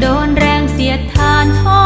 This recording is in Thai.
โดนแรงเสียดทานท้อ